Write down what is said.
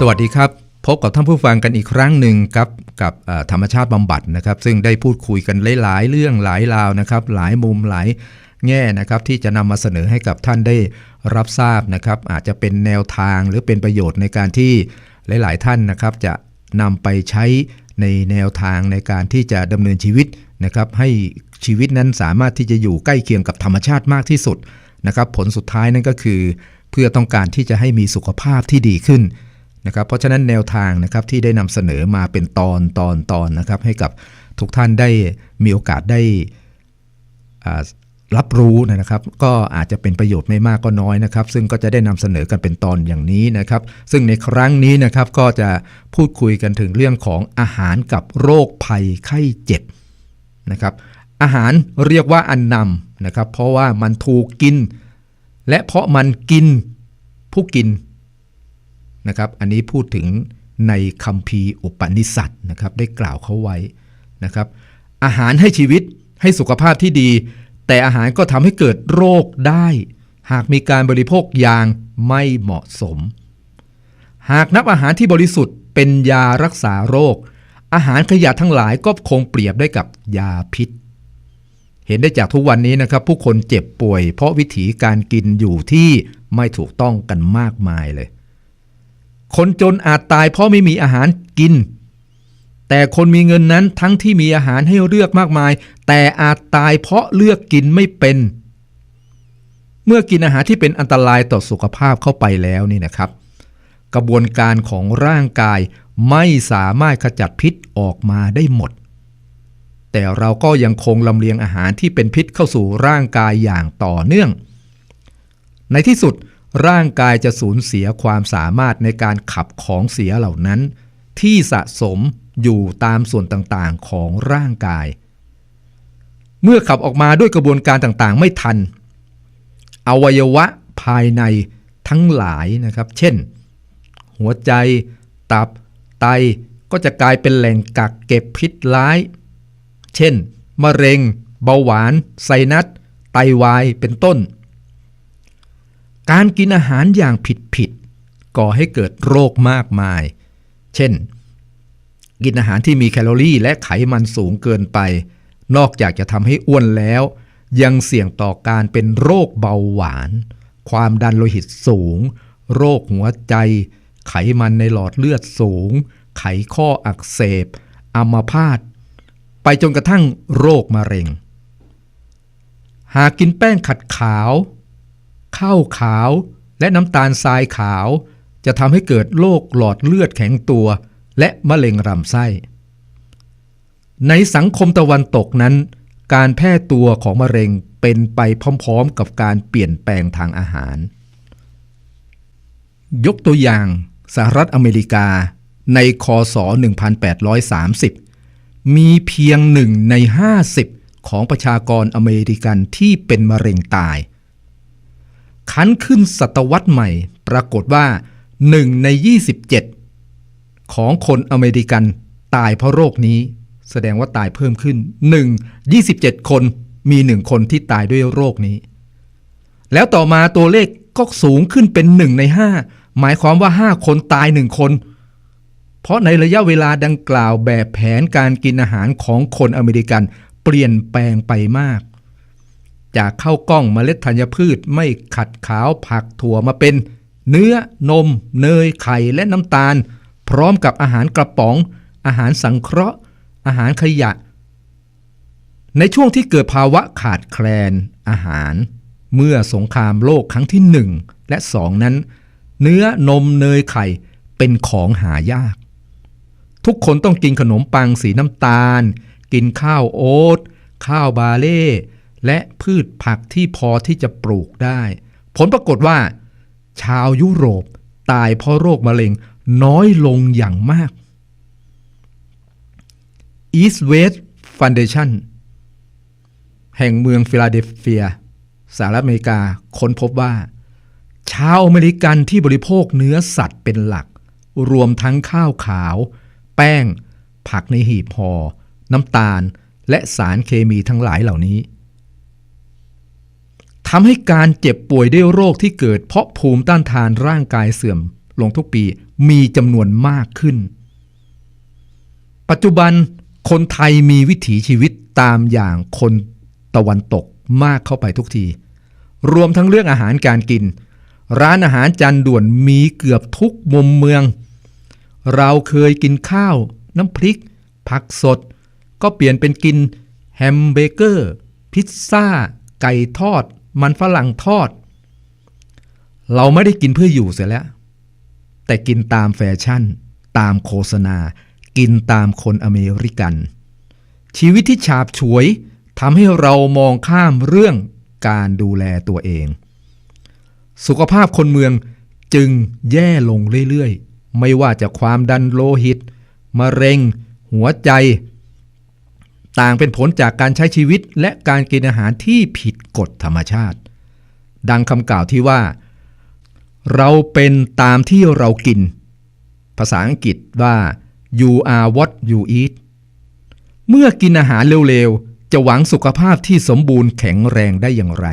สวัสดีครับ พบกับท่านผู้ฟังกันอีกครั้งหนึ่งครับกับธรรมชาติบำบัดนะครับ ซึ่งได้พูดคุยกันหลาย ๆ เรื่องหลายราวนะครับ หลายมุมหลายแง่นะครับที่จะนำมาเสนอให้กับท่านได้รับทราบนะครับ อาจจะเป็นแนวทางหรือเป็นประโยชน์ในการที่หลาย ๆ ท่านนะครับ จะนำไปใช้ในแนวทางในการที่จะดำเนินชีวิตนะครับให้ชีวิตนั้นสามารถที่จะอยู่ใกล้เคียงกับธรรมชาติมากที่สุดนะครับ ผลสุดท้ายนั่นก็คือ เพื่อต้องการที่จะให้มีสุขภาพที่ดีขึ้น นะครับเพราะฉะนั้นแนวทางนะครับที่ได้นำเสนอมาเป็นตอนตอนตอนนะครับ ให้กับทุกท่านได้มีโอกาสได้รับรู้นะครับ ก็อาจจะเป็นประโยชน์ไม่มากก็น้อยนะครับ ซึ่งก็จะได้นำเสนอกันเป็นตอนอย่างนี้นะครับ ซึ่งในครั้งนี้นะครับก็จะพูดคุยกันถึงเรื่องของอาหารกับโรคภัยไข้เจ็บนะครับ อาหารเรียกว่าอันนำนะครับ เพราะว่ามันถูกกิน และเพราะมันกินผู้กิน นะครับ อันนี้พูดถึงในคัมภีร์อุปนิสัตนะครับ ได้กล่าวเขาไว้นะครับ อาหารให้ชีวิตให้สุขภาพที่ดี แต่อาหารก็ทำให้เกิดโรคได้ หากมีการบริโภคอย่างไม่เหมาะสม หากนับอาหารที่บริสุทธิ์เป็นยารักษาโรค อาหารขยะทั้งหลายก็คงเปรียบได้กับยาพิษ เห็นได้จากทุกวันนี้นะครับ ผู้คนเจ็บป่วย เพราะวิถีการกินอยู่ที่ไม่ถูกต้องกันมากมายเลย คนจนอาจตายเพราะไม่มีอาหารกิน แต่คนมีเงินนั้นทั้งที่มีอาหารให้เลือกมากมาย แต่อาจตายเพราะเลือกกินไม่เป็น เมื่อกินอาหารที่เป็นอันตรายต่อสุขภาพเข้าไปแล้วนี่นะครับ กระบวนการของร่างกายไม่สามารถขจัดพิษออกมาได้หมด แต่เราก็ยังคงลำเลียงอาหารที่เป็นพิษเข้าสู่ร่างกายอย่างต่อเนื่อง ในที่สุด ร่างกายจะสูญเสียความสามารถในการขับของเสียเหล่านั้น ที่สะสมอยู่ตามส่วนต่างๆของร่างกาย เมื่อขับออกมาด้วยกระบวนการต่างๆ ไม่ทัน อวัยวะภายในทั้งหลายนะครับ เช่น หัวใจ ตับ ไตก็จะกลายเป็นแหล่งกักเก็บพิษร้าย เช่น มะเร็ง เบาหวาน ไซนัส ไตวาย เป็นต้น การกินอาหารอย่างผิดๆก่อให้เกิดโรคมากมาย เช่น กินอาหารที่มีแคลอรี่และไขมันสูงเกินไป นอกจากจะทำให้อ้วนแล้ว ยังเสี่ยงต่อการเป็นโรคเบาหวาน ความดันโลหิตสูง โรคหัวใจ ไขมันในหลอดเลือดสูง ไขข้ออักเสบอัมพาตไปจนกระทั่งโรคมะเร็ง หากกินแป้งขัดขาว ข้าวขาว และน้ำตาลทรายขาว จะทำให้เกิดโรคหลอดเลือดแข็งตัว และมะเร็งลำไส้ ในสังคมตะวันตกนั้น การแพร่ตัวของมะเร็งเป็นไปพร้อมๆ กับการเปลี่ยนแปลงทางอาหาร ยกตัวอย่างสหรัฐอเมริกาในคศ 1830 มีเพียงหนึ่งใน 50 ของประชากรอเมริกันที่เป็นมะเร็งตาย คันขึ้นศตวรรษใหม่ ปรากฏว่า 1 ใน 27 ของคนอเมริกันตายเพราะโรคนี้ แสดงว่าตายเพิ่มขึ้น 1 27 คนมี 1 คนที่ตายด้วยโรคนี้ แล้วต่อมาตัวเลขก็สูงขึ้นเป็น 1 ใน 5 หมายความว่า 5 คนตาย 1 คน เพราะในระยะเวลาดังกล่าวแบบแผนการกินอาหารของคนอเมริกันเปลี่ยนแปลงไปมาก จากข้าวกล้องเมล็ดธัญพืชไม่ขัดขาวผักถั่วมาเป็น เนื้อนม เนยไข่และน้ำตาล พร้อมกับอาหารกระป๋อง อาหารสังเคราะห์ อาหารขยะ ในช่วงที่เกิดภาวะขาดแคลนอาหาร เมื่อสงครามโลกครั้งที่หนึ่งและสองนั้น เนื้อนมเนยไข่เป็นของหายาก ทุกคนต้องกินขนมปังสีน้ำตาล กินข้าวโอ๊ตข้าวบาเล่ และพืชผักที่พอที่จะปลูกได้ ผลปรากฏว่า ชาวยุโรปตายเพราะโรคมะเร็งน้อยลงอย่างมาก East West Foundation แห่งเมืองฟิลาเดลเฟียสหรัฐอเมริกาค้นพบว่า ชาวอเมริกันที่บริโภคเนื้อสัตว์เป็นหลัก รวมทั้งข้าวขาว แป้ง ผักในหีบห่อน้ำตาล และสารเคมีทั้งหลายเหล่านี้ ทำให้การเจ็บป่วยด้วยโรคที่เกิด เพราะภูมิต้านทานร่างกายเสื่อมลงทุกปีมีจำนวนมากขึ้น ปัจจุบันคนไทยมีวิถีชีวิตตามอย่างคนตะวันตกมากเข้าไปทุกที รวมทั้งเรื่องอาหารการกิน ร้านอาหารจานด่วนมีเกือบทุกมุมเมือง เราเคยกินข้าว น้ำพริก ผักสด ก็เปลี่ยนเป็นกินแฮมเบเกอร์ พิซซ่า ไก่ทอด มันฝรั่งทอด เราไม่ได้กินเพื่ออยู่เสียแล้ว แต่กินตามแฟชั่น ตามโฆษณา กินตามคนอเมริกัน ชีวิตที่ฉาบฉวยทำให้เรามองข้ามเรื่องการดูแลตัวเอง สุขภาพคนเมืองจึงแย่ลงเรื่อยๆ ไม่ว่าจะความดันโลหิต มะเร็ง หัวใจ ต่างเป็นผลจากการใช้ชีวิตและการกินอาหารที่ผิดกฎธรรมชาติ ดังคำกล่าวที่ว่า เราเป็นตามที่เรากิน ภาษาอังกฤษว่า you are what you eat เมื่อกินอาหารเร็วๆ จะหวังสุขภาพที่สมบูรณ์แข็งแรงได้อย่างไร